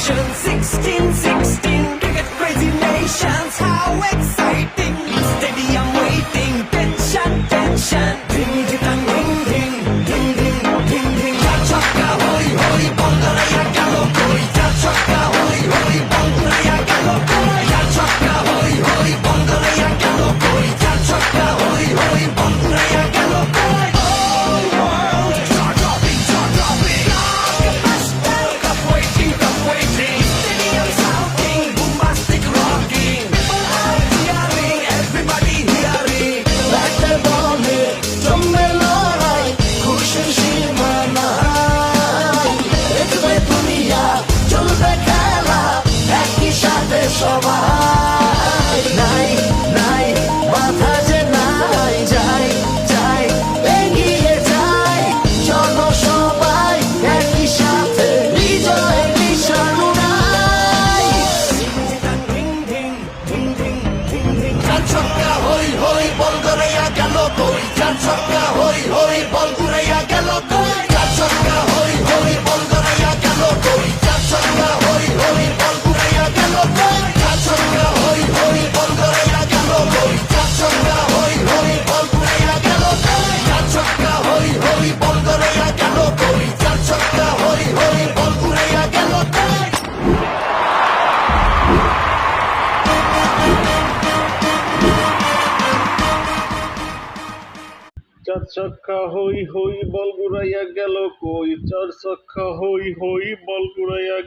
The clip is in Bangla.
Section 1616. voleibol চার চাক্ষা হই হই বল ঘুরাইয়া গেল কই? চার চাক্ষা হই হই বল ঘুরাইয়া